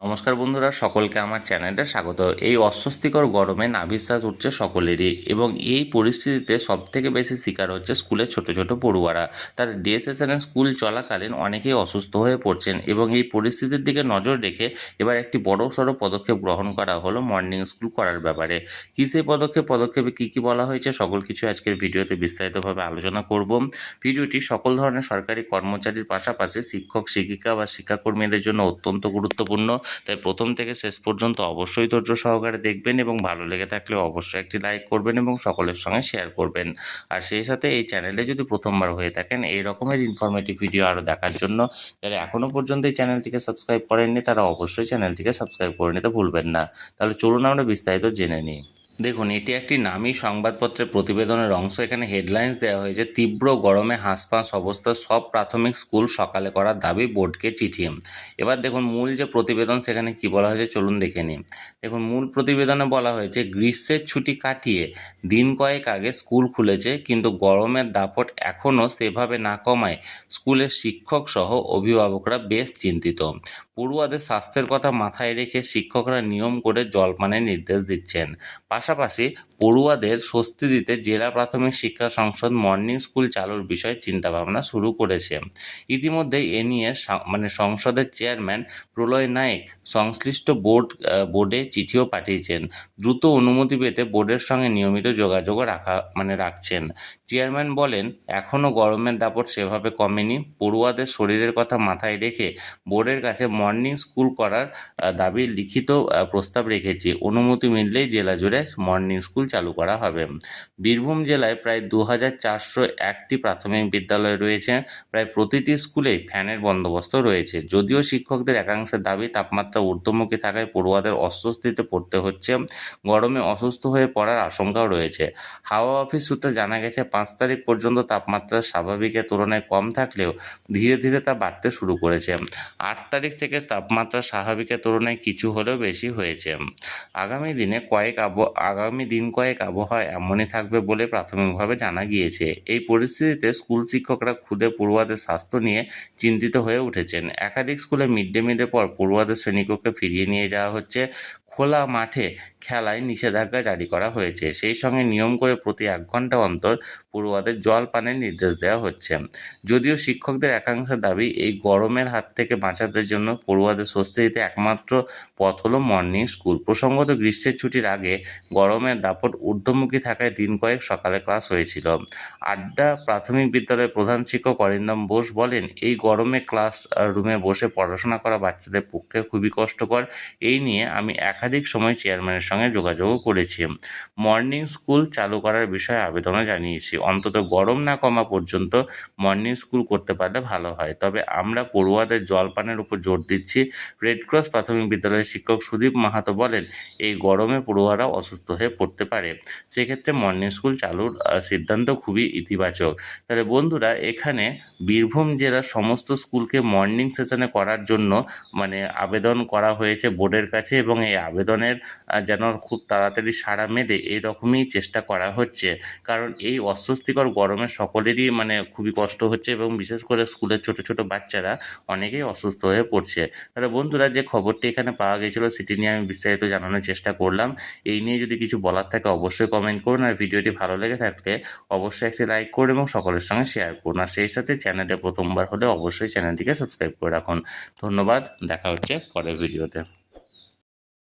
নমস্কার বন্ধুরা, সকলকে আমার চ্যানেলে স্বাগত। এই অস্বস্তিকর গরমে নাভিশ্বাস উঠছে সকলেরই এবং এই পরিস্থিতিতে সবথেকে বেশি শিকার হচ্ছে স্কুলের ছোট ছোট পড়ুয়ারা। তার ডে সেশনে স্কুল চলাকালীন অনেকেই অসুস্থ হয়ে পড়ছেন এবং এই পরিস্থিতির দিকে নজর রেখে এবার একটি বড় সড়ো পদক্ষেপ গ্রহণ করা হলো মর্নিং স্কুল করার ব্যাপারে। কী সেই পদক্ষেপ, পদক্ষেপে কী কী বলা হয়েছে সকল কিছু আজকের ভিডিওতে বিস্তারিতভাবে আলোচনা করব। ভিডিওটি সকল ধরনের সরকারি কর্মচারীর পাশাপাশি শিক্ষক, শিক্ষিকা বা শিক্ষাকর্মীদের জন্য অত্যন্ত গুরুত্বপূর্ণ। তাই প্রথম থেকে শেষ পর্যন্ত অবশ্যই ধৈর্য সহকারে দেখবেন এবং ভালো লেগে থাকলে অবশ্যই একটি লাইক করবেন এবং সকলের সঙ্গে শেয়ার করবেন। আর সেই সাথে এই চ্যানেলে যদি প্রথমবার হয়ে থাকেন, এই রকমের ইনফরমেটিভ ভিডিও আরও দেখার জন্য যারা এখনও পর্যন্ত এই চ্যানেলটিকে সাবস্ক্রাইব করেননি, তারা অবশ্যই চ্যানেলটিকে সাবস্ক্রাইব করে নিতে ভুলবেন না। তাহলে চলুন আমরা বিস্তারিত জেনে নিই। দেখুন, এটি একটি নামী সংবাদপত্রের প্রতিবেদনের অংশ। এখানে হেডলাইন্স দেওয়া হয়েছে, তীব্র গরমে হাঁসফাঁস অবস্থা, সব প্রাথমিক স্কুল সকালে করার দাবি, বোর্ডকে চিঠি। এবার দেখুন, মূল যে প্রতিবেদন, সেখানে কি বলা হয়েছে চলুন দেখে নিন দেখুন, মূল প্রতিবেদনে বলা হয়েছে, গ্রীষ্মের ছুটি কাটিয়ে দিন কয়েক আগে স্কুল খুলেছে, কিন্তু গরমের দাপট এখনও সেভাবে না কমায় স্কুলের শিক্ষক সহ অভিভাবকরা বেশ চিন্তিত। পড়ুয়াদের স্বাস্থ্যের কথা মাথায় রেখে শিক্ষকরা নিয়ম করে জলপানের নির্দেশ দিচ্ছেন। পাশাপাশি পড়ুয়াদের স্বস্তি দিতে জেলা প্রাথমিক শিক্ষা সংসদ মর্নিং স্কুল চালুর বিষয়ে চিন্তাভাবনা শুরু করেছে। ইতিমধ্যে এ নিয়ে মানে সংসদের চেয়ারম্যান প্রলয় নায়েক সংশ্লিষ্ট বোর্ড বোর্ডে চিঠিও পাঠিয়েছেন। দ্রুত অনুমতি পেতে বোর্ডের সঙ্গে নিয়মিত যোগাযোগও রাখা মানে রাখছেন। চেয়ারম্যান বলেন এখনও গরমের দাপট সেভাবে কমেনি। পড়ুয়াদের শরীরের কথা মাথায় রেখে বোর্ডের কাছে মর্নিং স্কুল করার দাবি লিখিত প্রস্তাব রেখেছি। অনুমতি মিললেই জেলা জুড়ে মর্নিং স্কুল চালু করা হবে। বীরভূম জেলায় প্রায় দু হাজার চারশো একটি প্রাথমিক বিদ্যালয় রয়েছে। প্রায় প্রতিটি স্কুলেই ফ্যানের বন্দোবস্ত রয়েছে। যদিও শিক্ষকদের একাংশের দাবি তাপমাত্রা ঊর্ধ্বমুখী থাকায় পড়ুয়াদের অস্বস্তিতে পড়তে হচ্ছে। গরমে অসুস্থ হয়ে পড়ার আশঙ্কাও রয়েছে। হাওয়া অফিস সূত্রে জানা গেছে, পাঁচ তারিখ পর্যন্ত তাপমাত্রা স্বাভাবিকের তুলনায় কম থাকলেও ধীরে ধীরে তা বাড়তে শুরু করেছে। আট তারিখ থেকে তাপমাত্রা স্বাভাবিকের তুলনায় কিছু হলেও বেশি হয়েছে। আগামী দিনে কয়েক আব, আগামী দিন কয়েক আবহাওয়া এমনই থাকবে বলে প্রাথমিকভাবে জানা গিয়েছে। এই পরিস্থিতিতে স্কুল শিক্ষকরা খুদে পড়ুয়াদের স্বাস্থ্য নিয়ে চিন্তিত হয়ে উঠেছেন। একাধিক স্কুলে মিড ডে মিলের পর পড়ুয়াদের শ্রেণীকক্ষে ফিরিয়ে নিয়ে যাওয়া হচ্ছে। খোলা মাঠে খেলায় নিষেধাজ্ঞা জারি করা হয়েছে। সেই সঙ্গে নিয়ম করে প্রতি এক ঘণ্টা অন্তর পড়ুয়াদের জল পানের নির্দেশ দেওয়া হচ্ছে। যদিও শিক্ষকদের একাংশের দাবি, এই গরমের হাত থেকে বাঁচাতে জন্য পড়ুয়াদের স্বস্তি দিতে একমাত্র পথ হলো মর্নিং স্কুল। প্রসঙ্গত, গ্রীষ্মের ছুটির আগে গরমের দাপট ঊর্ধ্বমুখী থাকায় দিন কয়েক সকালে ক্লাস হয়েছিল। আড্ডা প্রাথমিক বিদ্যালয়ের প্রধান শিক্ষক অরিন্দম বোস বলেন, এই গরমে ক্লাস রুমে বসে পড়াশোনা করা বাচ্চাদের পক্ষে খুবই কষ্টকর। এই নিয়ে আমি একাধিক সময় চেয়ারম্যানের সঙ্গে যোগাযোগও করেছি। মর্নিং স্কুল চালু করার বিষয়ে আবেদনও জানিয়েছি। অন্তত গরম না কমা পর্যন্ত মর্নিং স্কুল করতে পারলে ভালো হয়। তবে আমরা পড়ুয়াদের জলপানের উপর জোর দিচ্ছি। রেড ক্রস প্রাথমিক বিদ্যালয়ের শিক্ষক সুদীপ মাহাতো বলেন, এই গরমে পড়ুয়ারা অসুস্থ হয়ে পড়তে পারে। সেক্ষেত্রে মর্নিং স্কুল চালুর সিদ্ধান্ত খুবই ইতিবাচক। তাহলে বন্ধুরা, এখানে বীরভূম জেলার সমস্ত স্কুলকে মর্নিং সেশনে করার জন্য মানে আবেদন করা হয়েছে বোর্ডের কাছে এবং এই আবেদনের যেন খুব তাড়াতাড়ি সাড়া মেলে এরকমই চেষ্টা করা হচ্ছে। কারণ এই অস্বস্তিকর গরমে সকলেরই মানে খুবই কষ্ট হচ্ছে এবং বিশেষ করে স্কুলের ছোট ছোট বাচ্চারা অনেকেই অসুস্থ হয়ে পড়ছে। তাহলে বন্ধুরা, যে খবরটি এখানে পাওয়া গেছিল, সেটি নিয়ে আমি বিস্তারিত জানানোর চেষ্টা করলাম। এই নিয়ে যদি কিছু বলার থাকে, অবশ্যই কমেন্ট করুন। আর ভিডিওটি ভালো লেগে থাকলে অবশ্যই একটি লাইক করুন এবং সকলের সঙ্গে শেয়ার করুন। আর সেই সাথে চ্যানেলে প্রথমবার হলে অবশ্যই চ্যানেলটিকে সাবস্ক্রাইব করে রাখুন। ধন্যবাদ। দেখা হচ্ছে পরের ভিডিওতে।